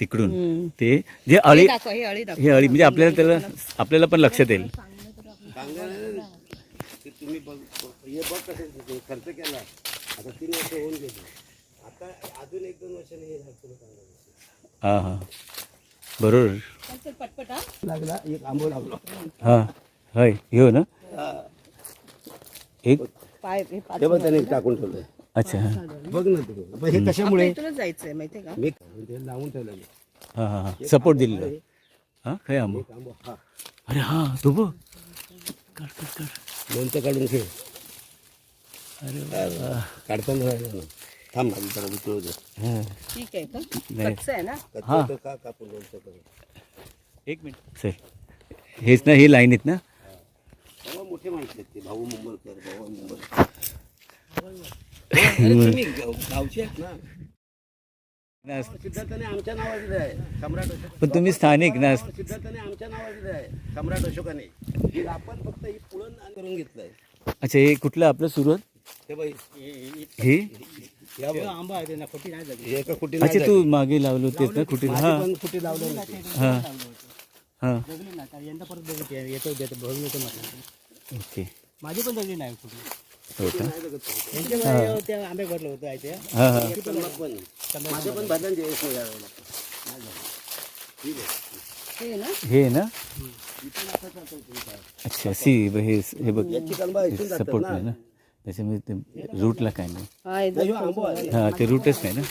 तिकडून. ते जे अळी हे हे अळी. हे म्हणजे आपल्याला त्याला आपल्याला पण लक्षात येईल. तुम्ही बघ हे बघ कसं खर्च केला आता तीन वर्ष होऊन गेली आता अजून एक दोन वर्षाने हे. हां हां बरोबर पटपट हा. लागला एक आंबो लागलो. हां. होय हो ना? एक पाय हे बघ त्याने टाकून ठेवलंय. अच्छा हां. बघ ना पण हे कशामुळे? इथूनच जायचंय माहितीये का? मी ते लावून ठेवलं मी. हां हां हां. सपोर्ट दिलेलं. हां काय आंबो? हा अरे हां तो बघ. कर कर कर लोणचं काढून ठेव. अरे वा. काढताना राहिलं ना. थांब जरा हां. ठीक आहे का? नाही. कच्चं आहे ना? कच्चं हा. होतं का? कापून लोणचं करून एक मिनिट. सर हेच ना हे लाईन आहेत ना? तेव्हा मोठे माणसं आहेत ते. भाऊ मुंबईकर भाऊ मुंबईकर. तुम्ही गाव- गावचे आहेत ना. सिद्धार्थाने आमच्या दिलं आहे सम्राट अशोक पण तुम्ही स्थानिक ना सिद्धार्थाने आमच्या दिलं आहे सम्राट अशोकाने ही आपण फक्त ही पुळण आणि करून घेतलंय. अच्छा हे कुठलं आपलं सुरुवात? हे बाई हे? या बघ. आंबा आहे ना खोटी नाही झाली. हे एका कुटी नाही अच्छा तू मागे लावलं तेच ना कुठे हां. पण कुटी लावलं. हां. हां. जगली ना यंदा परत बघू येतो देतो भरून येतो म्हटलं ओके. माझी पण जगली नाही कुठली हो. होतं हां हां. हे. हे ना? हे ना? अच्छा सी हे हे बघ. सपोर्ट ना. नाही ना? त्याच्यामुळे ते रूटला काय नाही. हा ते रूटच नाही ना?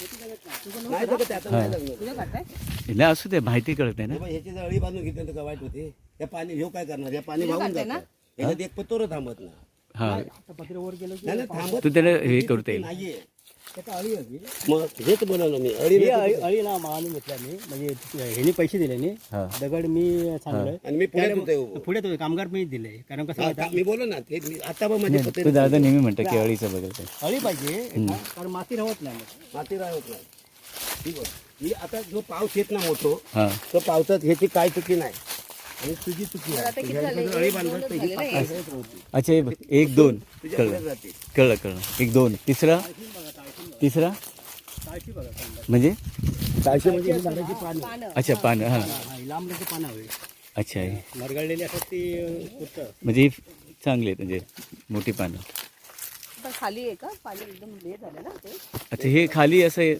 नाही असू दे माहिती कळत नाही ना? ह्याची अळी बांधून घेतली तर काय वाईट होते. हे पाणी ह्यो काय करणार? हे पाणी वाहून? जातं ह्याच्यात एक पतोर थांबत ना हां. तू त्याला हे करता. येईल नाहीये. त्याचा अळी होती मग हेच बनवलं मी. अळी ही अळी अळी ना मागून घेतला मी. म्हणजे ह्याने पैसे दिले हां. दगड मी सांगलोय. आणि मी पुण्यात होते. पुढे तो कामगार मी दिले. कारण कसं हा, मी बोललो ना ते मी- आता बघ माझे तू दादा नेहमी म्हणता की अळीचं बघायचं अळी पाहिजे एका, कारण माती राहत नाही मग. माती राहत नाही. ठीक आहे. मी आता जो पाऊस येत ना मोठो हां. तो पावसात ह्याची काय चुकी नाही. ही. अच्छा हे बघ एक दोन. कळलं. कळलं कळलं. एक दोन. तिसरा? तिसरा? म्हणजे? म्हणजे अच्छा पानं हां. हवी. अच्छा हे. म्हणजे ही चांगली आहेत म्हणजे मोठी पानं. खाली आहे का? पाणी एकदम हे झालं ना ते. अच्छा हे खाली असं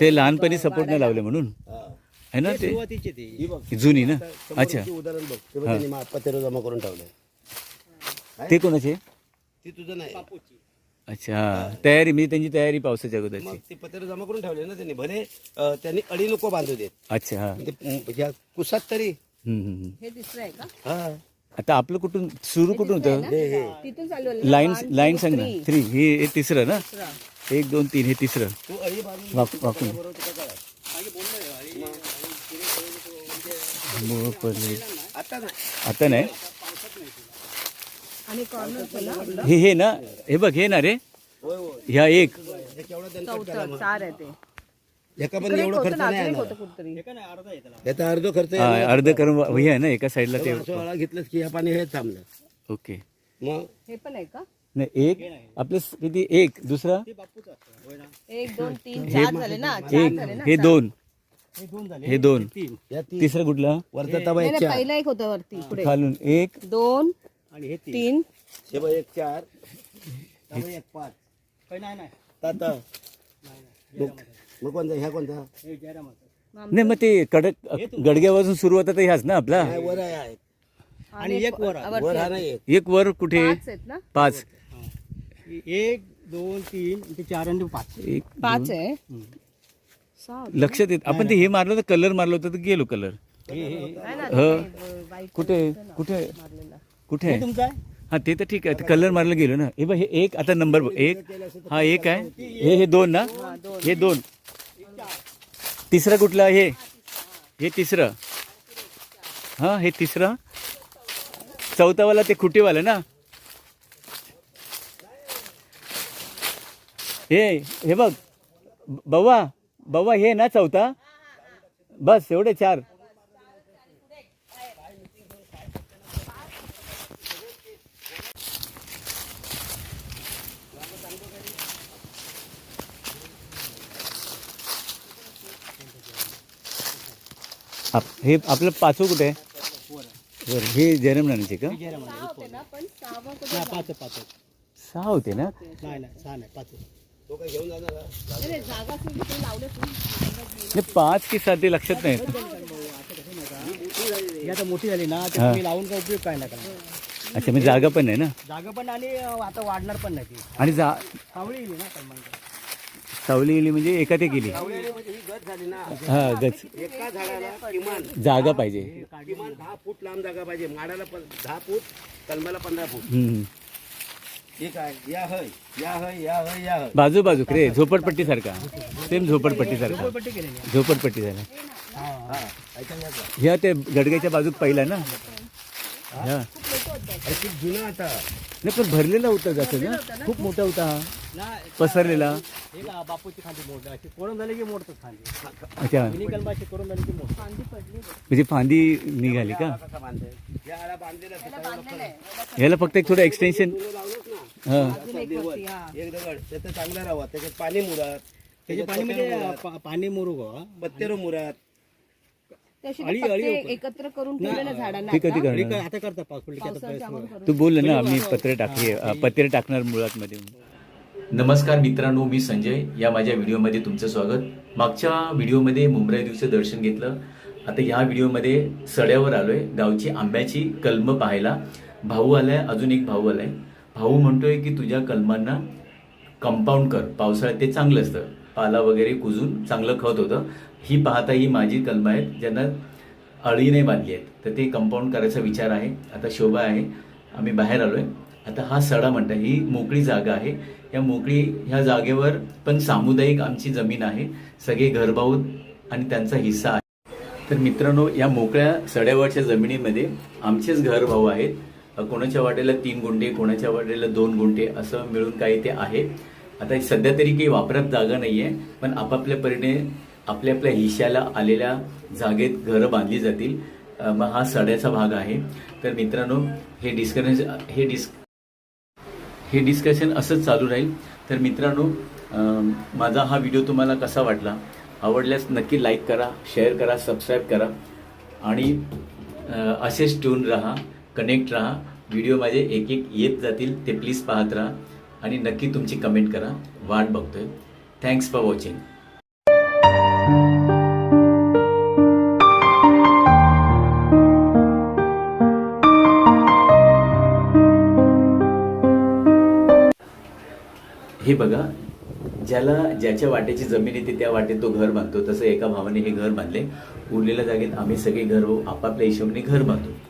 ते लहानपणी सपोर्ट नाही लावले म्हणून. हा. आहे ना ते सुरुवातीची ती. ही बघ. ही जुनी ना? अच्छा. समोरची उदाहरण बघ. ते बघ त्यांनी मा- पत्रे जमा करून ठेवलंय. ते कोणाचे? ती तुझं नाही. अच्छा तयारी म्हणजे त्यांची तयारी पावसाच्या अगोदरची. मग ते पत्रे जमा करून ठेवले ना त्यांनी. भले अं, त्यांनी अळी नको बांधू देत. अच्छा हां. ते अं, ह्या कुसात तरी. हम्म, हम्म, हम्म. हे तिसरं आहे का? हा. आता आपलं कुठून सुरू कुठून होतं? लाईन लाईन सांग ना. थ्री हे हे तिसरं ना? एक दोन तीन हे तिसरं. तू अळी बांधून वाक वाकून. बरोबर तुला कळलं. मोह पडले. आता नाही. हे हे ना हे बघ हे ना रे. होय एक. हे याचा अर्ध खर्च हा. अर्ध करून हे आहे ना एका साईडला ते घेतलंस की ह्या पाणी हे थांबलं. ओके. मग? हे पण आहे का? नाही एक. आपलं किती? एक. दुसरा? एक दोन तीन चार झाले ना चार एक झाले ना हे दोन. हे दोन झाले. हे दोन. या ती तिसरा कुठला? वरचा नाही एक नाही, चार. पहिला एक होतं वरती पुढे. खालून एक. दोन आणि हे तीन. तीन. हे बघ एक चार. एक पाच. ताता मग मग कोणता? ह्या कोणता? नाही मग ते कडक गडग्यापासून सुरू होता तर ह्याच ना आपला? नाही, वर आहे एक. आणि एक वर वर हा नाही एक. वर कुठे? पाच आहेत ना? पाच. एक दोन तीन ते चार आणि पाच. एक पाच आहे. लक्षात येत आपण ते हे मारलं तर कलर मारलं होतं तर गेलो कलर. आहे ना ह. कुठे कुठे मारलेला. कुठे आहे? तुमचा आहे? हा ते तर ठीक आहे. कलर मारलं गेलो ना. हे बघ हे एक आता नंबर एक. हा एक आहे. हे हे दोन ना? हे दोन. तिसरं कुठलं हे हे तिसरं. हा हे तिसरं. चौथावाला ते खुटीवालं ना? हे हे बघ. बव्वा. बव्वा हे ना चौथा? बस एवढे चार. आप- हे आपलं पाचवं कुठे? आहे बरं हे जयराम नानाचे का? आहे, पाच आहे. सहा होते ना नाही नाही सहा नाही पाच. तो काय घेऊन जाणार का? नाही पाच की सात ते लक्षात नाही ही आता मोठी झाली ना तर हा. तुम्ही लावून काय उपयोग काय नाही करणार. अच्छा म्हणजे जागा पण नाही ना? जागा पण आणि अं, आता वाढणार पण नाही ती. आणि जा सावळी येईल ना कलमांकडे. सावली गेली म्हणजे एका ते गेली सावळ्याने म्हणजे ही गत झाली ना. हा गच एका झाडाला किमान जागा पाहिजे. किमान दहा फूट लांब जागा पाहिजे. माडाला पण दहा फूट कलमाला पंधरा फूट. हम्म. काय या हय या हय या हय या हय. बाजू बाजू रे झोपडपट्टी सारखा. सेम झोपडपट्टी सारखा. पट्टी केलेली आहे. झोपडपट्टी झाला. हा. हा. ह्या ते गडग्याच्या बाजूक पहिला ना? हा. अरे खूप जुना आता नाही पण भरलेला होता जास्त ना? खूप मोठा होता हा. पसरलेला. हे बापूची खांदी मोड अशी कोरून झाली की मोडतात खांदी. अच्छा. जुनी कलमा अशी करून झाली की मोड म्हणजे फांदी निघाली का. ह्याला फक्त एक थोडं एक्सटेन्शन हा. एक दगड. त्याचं चांगला राहावा त्याच्यात पाणी मुरात. त्याचे पाणी म्हणजे पा- पाणी मोरू गो पत्तेरो मुरात. तशी अळी- ते अळी पत्ते एकत्र करून ठेवलेल्या झाडांना. करणार काय आता करतात पाऊस पडली की आता पाऊस- तू बोल ना आम्ही पत्रे टाकली पत्रे टाकणार मुळात मध्ये. नमस्कार मित्रांनो मी संजय. या माझ्या व्हिडिओमध्ये तुमचं स्वागत. मागच्या व्हिडिओमध्ये मुंबई दिवशी दर्शन घेतलं. आता ह्या व्हिडिओमध्ये सड्यावर आलोय. गावची आंब्याची कलम पाहायला. भाऊ आलाय अजून एक भाऊ आलाय. भाऊ म्हणतोय की तुझ्या कलमांना कंपाऊंड कर. पावसाळ्यात ते चांगलं असतं. पाला वगैरे कुजून चांगलं खत होतं. ही पाहता ही माझी कलम आहेत. ज्यांना अळी नाही बांधली आहेत. तर ते कंपाऊंड करायचा विचार आहे. आता शोभा आहे. आम्ही बाहेर आलोय. आता हा सडा म्हणता ही मोकळी जागा आहे. या मोकळी ह्या जागेवर पण सामुदायिक आमची जमीन आहे. सगळे घरभाऊ आणि त्यांचा हिस्सा आहे. तर मित्रांनो या मोकळ्या सड्यावरच्या जमिनीमध्ये आमचेच घरभाऊ आहेत. कोणाच्या वाटेला तीन गुंठे कोणाच्या वाटेला दोन गुंठे असं मिळून काही ते आहे. आता सध्या तरी काही वापरात जागा नाहीये पण आपापल्या परीने आपल्या आपल्या हिश्याला आलेल्या जागेत घरं बांधली जातील. मग हा सड्याचा भाग आहे. तर मित्रांनो हे डिस्कनेज हे डिस्क हे डिस्कशन असंच चालू राहील. तर मित्रांनो माझा हा व्हिडिओ तुम्हाला कसा वाटला? आवडल्यास नक्की लाईक करा शेअर करा सबस्क्राईब करा आणि असेच ट्यून राहा कनेक्ट राहा. व्हिडिओ माझे एक एक येत जातील ते प्लीज पाहत राहा आणि नक्की तुमची कमेंट करा. वाट बघतोय. थँक्स फॉर वॉचिंग हे बघा ज्याला ज्याच्या वाटेची जमीन येते त्या वाटेत तो घर बांधतो. तसं एका भावाने हे घर बांधले. उरलेल्या जागेत आम्ही सगळे घर आपापल्या हिशोबाने घर बांधतो